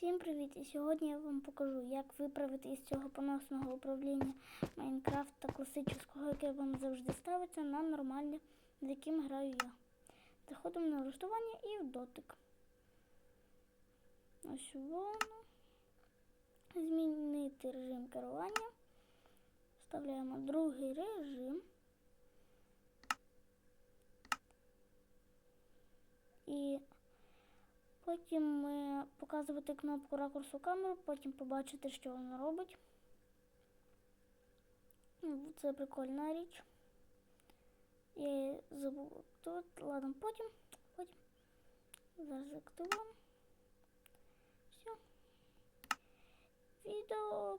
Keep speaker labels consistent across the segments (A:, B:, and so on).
A: Всім привіт! І сьогодні я вам покажу, як виправити із цього поносного управління Майнкрафта класичного, яке вам завжди ставиться, на нормальне, з яким граю я. Заходимо на налаштування і в дотик. Ось воно. Змінити режим керування. Вставляємо другий режим. І Потім ми показувати кнопку ракурсу камеру, потім побачити, що вона робить. Ну, Це прикольна річ. Я її забув активувати. Ладно, потім. Потім. Зараз активуємо. Все. Відео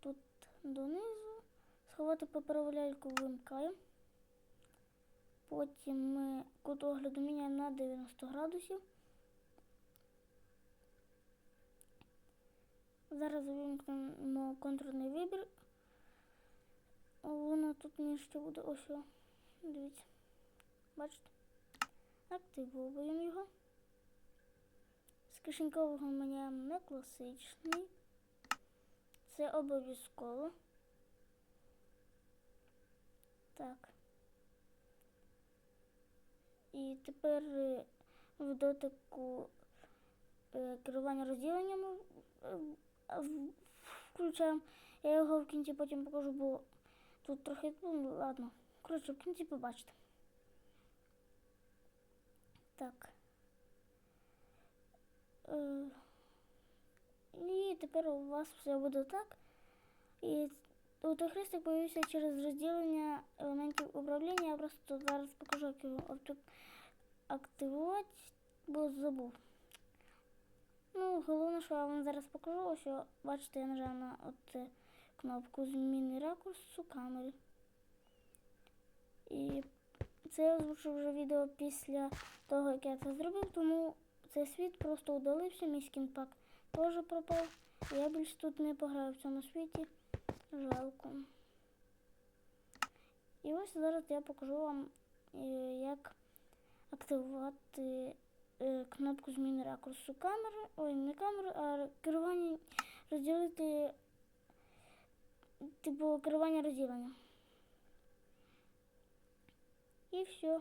A: тут донизу. Сховати паперову ляльку вимкаємо. Потім ми кут огляду міняємо на 90 градусів. Зараз вимкнемо контурний вибір. Воно тут мені ще буде ось. о. Дивіться. Бачите? Активовуємо його. З кишенькового міняємо на класичний. Це обов'язково. Так. І тепер е, в дотику е, керування розділенням е, включаємо. Я його в кінці потім покажу, бо тут трохи, ну ладно. Коротше, в кінці побачите. Так. Е, І тепер у вас все буде так. І той хрестик появився через розділення елементів управління. Я просто зараз покажу, як його активувати, бо забув. Ну, головне, що я вам зараз покажу, ось бачите, я нажав на от е, кнопку зміни ракурсу камери. І це я озвучу вже відео після того, як я це зробив, тому цей світ просто удалився, мій скінпак теж пропав. Я більше тут не пограю в цьому світі. Жалко. І ось зараз я покажу вам, е, як активувати кнопку зміни ракурсу камери. Ой, не камери, а керування розділити типу керування розділення. І все.